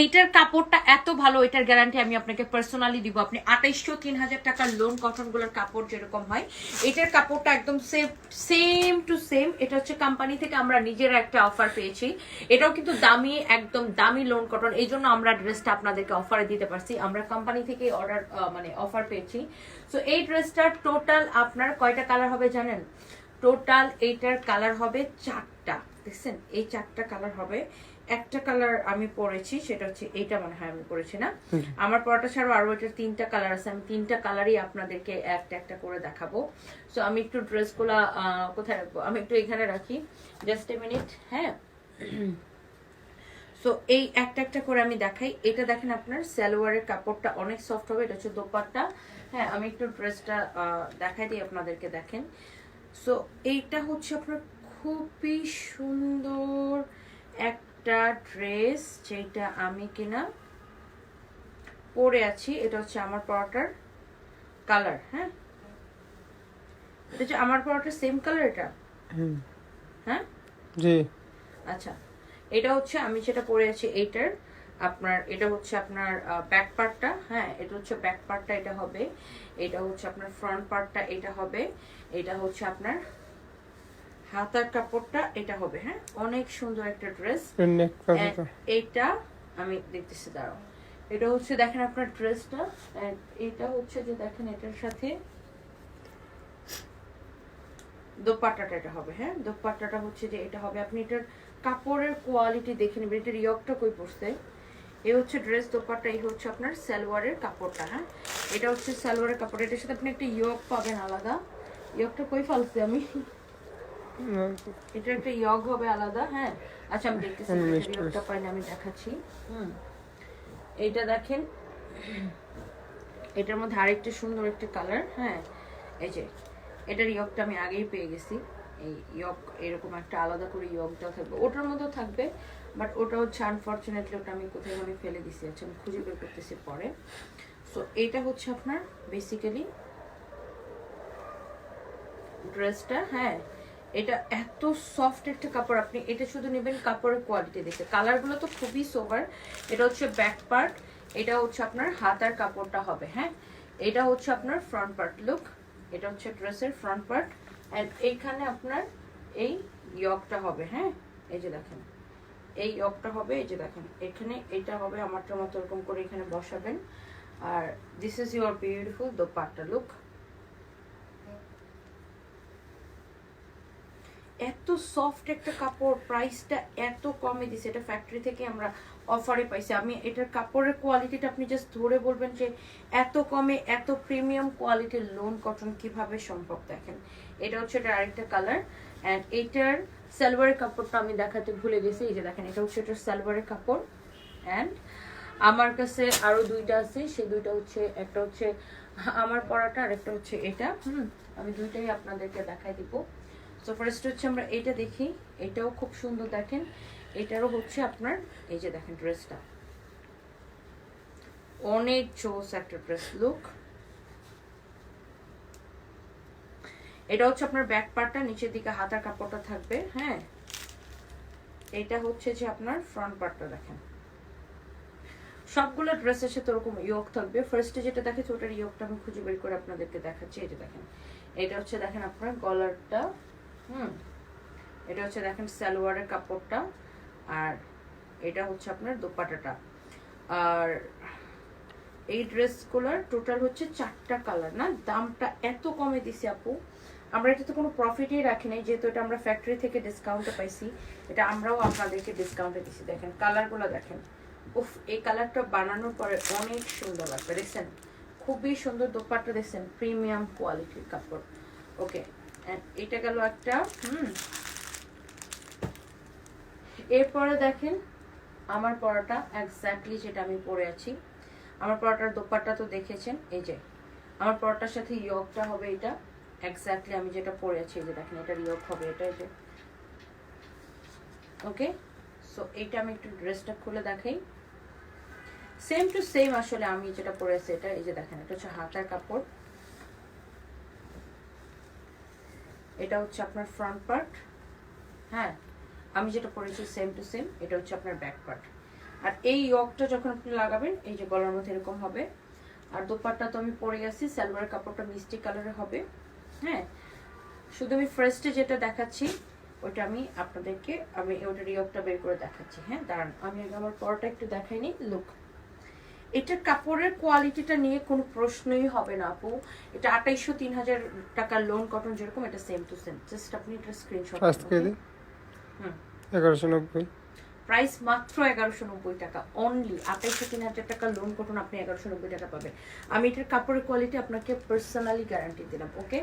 এইটার কাপড়টা এত ভালো, এটার গ্যারান্টি আমি আপনাকে পার্সোনালি দিব। আপনি আঠাইশশো তিন হাজার টাকার লোন কটনগুলোর কাপড় যেরকম হয়, এটার কাপড়টা একদম সেম সেম টু সেম এটা হচ্ছে কোম্পানি থেকে আমরা নিজেরা একটা অফার পেয়েছি। এটাও কিন্তু দামি, একদম দামি লোন কটন, এই জন্য আমরা ড্রেসটা আপনাদেরকে অফারে দিতে পারছি। আমরা কোম্পানি থেকে অর্ডার মানে অফার পেয়েছি। সো এই ড্রেসটার টোটাল আপনার কয়টা কালার হবে জানেন? টোটাল এইটার কালার হবে চারটা, দেখছেন? এই চারটা কালার হবে একটা কালার আমি পরেছি সেটা হচ্ছে এইটা মনে হয় আমি পরেছি না। আমার পরাটা ছাড়াও আরও এটার তিনটা কালার আছে আমি তিনটা কালারই আপনাদেরকে একটা একটা করে দেখাবো। সো আমি একটু ড্রেসগুলা কোথায় রাখব? আমি একটু এখানে রাখি। জাস্ট এ মিনিট হ্যাঁ? সো এই একটা একটা করে আমি দেখাই। এটা দেখেন আপনার সালোয়ারের কাপড়টা অনেক সফট হবে এটা হচ্ছে দোপাট্টা। হ্যাঁ আমি একটু ড্রেসটা দেখাই দিই আপনাদেরকে দেখেন। সো এইটা হচ্ছে আপনার খুবই সুন্দর একটা ড্রেস যেটা আমি কিনা পরে আছি এটা হচ্ছে আমার পরাটার কালার হ্যাঁ? এটা হচ্ছে আমার পরাটার সেম কালার এটা? হুম। হ্যাঁ? জি। আচ্ছা এটা হচ্ছে আমি যেটা পরে আছি এইটার আপনার এটা হচ্ছে আপনার ব্যাক পার্টটা হ্যাঁ? এটা হচ্ছে ব্যাক পার্টটা এটা হবে এটা হচ্ছে আপনার ফ্রন্ট পার্টটা এটা হবে এটা হচ্ছে আপনার হাতার কাপড়টা এটা হবে হ্যাঁ? অনেক সুন্দর একটা ড্রেস। এইটা আমি দেখতেছি দাঁড়াও। এটা হচ্ছে দেখেন আপনার ড্রেসটা এটা হচ্ছে যে দেখেন এটার সাথে দোপাট্টাটা এটা হবে হ্যাঁ? দোপাট্টাটা হচ্ছে যে এটা হবে। আপনি এটার কাপড়ের কোয়ালিটি দেখে নেবেন। এটার ইয়কটা কই পড়ছে? এই হচ্ছে ড্রেস দোপাট্টা এই হচ্ছে আপনার সালোয়ারের কাপড়টা হ্যাঁ? এটা হচ্ছে সালোয়ারের কাপড়। এটার সাথে আপনি একটা ইয়ক পাবেন আলাদা। ইয়কটা কই ফালছি আমি? এটা একটা ইয়গ হবে আলাদা হ্যাঁ? আচ্ছা আমি দেখতেছি ইয়গটা পাইনি আমি দেখাচ্ছি। হুম। এইটা দেখেন। এটার মধ্যে আরেকটা সুন্দর একটা কালার হ্যাঁ? এই যে এটার ইয়গটা আমি আগেই পেয়ে গেছি। এই ইয়গ এরকম একটা আলাদা করে ইয়গটা থাকবে। ওটার মধ্যেও থাকবে বাট ওটা হচ্ছে আনফর্চুনেটলি ওটা আমি কোথায় আমি ফেলে দিছি। আচ্ছা আমি খুঁজে বের করতেছি পরে। সো এইটা হচ্ছে আপনার বেসিক্যালি ড্রেসটা হ্যাঁ? এটা এত সফট একটা কাপড় আপনি, এটা শুধু নেবেন কাপড়ের কোয়ালিটি দেখে কালারগুলো তো খুবই সোভার এটা হচ্ছে ব্যাক পার্ট এটা হচ্ছে আপনার হাতার কাপড়টা হবে হ্যাঁ? এটা হচ্ছে আপনার ফ্রন্ট পার্ট লুক এটা হচ্ছে ড্রেসের ফ্রন্ট পার্ট অ্যান্ড এইখানে আপনার এই ইয়কটা হবে হ্যাঁ? এই যে দেখেন, এই ইয়কটা হবে, এই যে দেখেন, এখানে এটা হবে আমারটার মতো এরকম করে এখানে বসাবেন। আর this is your beautiful dupatta look এত সফট একটা কাপড় প্রাইসটা এত কমে দিছে, এটা ফ্যাক্টরি থেকে আমরা অফারে পাইছি। আমি এটার কাপড়ের কোয়ালিটিটা আপনি জাস্ট ধরে বলবেন যে এত কমে, এত প্রিমিয়াম কোয়ালিটির লোন কটন কীভাবে সম্ভব দেখেন? এটা হচ্ছে এটার আরেকটা কালার অ্যান্ড এটার সালোয়ারের কাপড়টা আমি দেখাতে ভুলে গেছি। এই যে দেখেন, এটা হচ্ছে এটার সালোয়ারের কাপড় অ্যান্ড আমার কাছে আরও দুইটা আছে, সেই দুইটা হচ্ছে, একটা হচ্ছে আমার পরাটা আর একটা হচ্ছে এটা। হুম, আমি দুইটাই আপনাদেরকে দেখাই দিব। সো ফার্স্ট হচ্ছে আমরা এটা দেখি। এটাও খুব সুন্দর দেখেন। এটারও হচ্ছে আপনার, এই যে দেখেন ড্রেসটা। অনেক জোস একটা ড্রেস, লুক। এটা হচ্ছে আপনার ব্যাক পার্টটা, নিচের দিকে হাতার কাপড়টা থাকবে হ্যাঁ? এটা হচ্ছে যে আপনার ফ্রন্ট পার্টটা দেখেন। সবগুলো ড্রেসের সাথে ওরকম ইয়োগ থাকবে। ফার্স্টে যেটা দেখেছি, ওটার ইয়োগটা আমি খুঁজে বের করে আপনাদেরকে দেখাচ্ছি। এটা দেখেন। এটা হচ্ছে দেখেন আপনার গলারটা। হুম। এটা হচ্ছে দেখেন সালোয়ারের কাপড়টা আর এটা হচ্ছে আপনার দোপাটাটা আর এই ড্রেসগুলোর টোটাল হচ্ছে চারটা কালার, না? দামটা এত কমে দিছি আপু। আমরা এটাতে কোনো প্রফিটই রাখি নাই, যেহেতু এটা আমরা ফ্যাক্টরি থেকে ডিসকাউন্টে পাইছি। এটা আমরাও আপনাদেরকে ডিসকাউন্টে দিছি। দেখেন কালারগুলো দেখেন। উফ, এই কালারটা বানানোর পরে অনেক সুন্দর লাগবে, দেখছেন? খুবই সুন্দর দোপাট্টা, দেখছেন? প্রিমিয়াম কোয়ালিটির কাপড়। ওকে এটা গেল একটা, হুম। এরপরে দেখেন, আমার পরাটা এক্স্যাক্টলি যেটা আমি পরে আছি। আমার পরাটার দোপাট্টা তো দেখেছেন, এই যে। আমার পরাটার সাথে ইয়কটা হবে এটা এক্স্যাক্টলি আমি যেটা পরে আছি, এই যে দেখেন, এটার ইয়ক হবে এটা যে। ওকে? সো এইটা আমি একটু ড্রেসটা খুলে দেখাই। সেম টু সেম আসলে আমি যেটা পরে আছি এটা, এই যে দেখেন, এটা হচ্ছে হাতার কাপড়। এটা হচ্ছে আপনার ফ্রন্ট পার্ট হ্যাঁ? আমি যেটা পরেছি সেম টু সেম এটা হচ্ছে আপনার ব্যাক পার্ট আর এই ইয়কটা যখন আপনি লাগাবেন, এই যে গলার মধ্যে এরকম হবে। আর দোপাট্টা তো আমি পরে গেছি সালোয়ার কাপড়টা মিষ্টি কালারের হবে হ্যাঁ? শুধু আমি ফার্স্টে যেটা দেখাচ্ছি ওটা আমি আপনাদেরকে, আমি ওটার ইয়কটা বের করে দেখাচ্ছি হ্যাঁ? দাঁড়ান, আমি আমার পরটা একটু দেখাইনি লুক এটার কাপড়ের কোয়ালিটিটা নিয়ে কোনো প্রশ্নই হবে না আপু। এটা আঠাইশো তিন হাজার টাকার লোন কটন যেরকম এটা সেম টু সেম জাস্ট আপনি এটা স্ক্রিনশট ফার্স্ট কেজি? হুম। এগারোশো নব্বই। প্রাইস মাত্র এগারোশো নব্বই টাকা অনলি আঠাইশো তিন হাজার টাকা লোন কটন আপনি এগারোশো নব্বই টাকা পাবেন। আমি এটার কাপড়ের কোয়ালিটি আপনাকে পার্সোনালি গ্যারান্টি দিলাম ওকে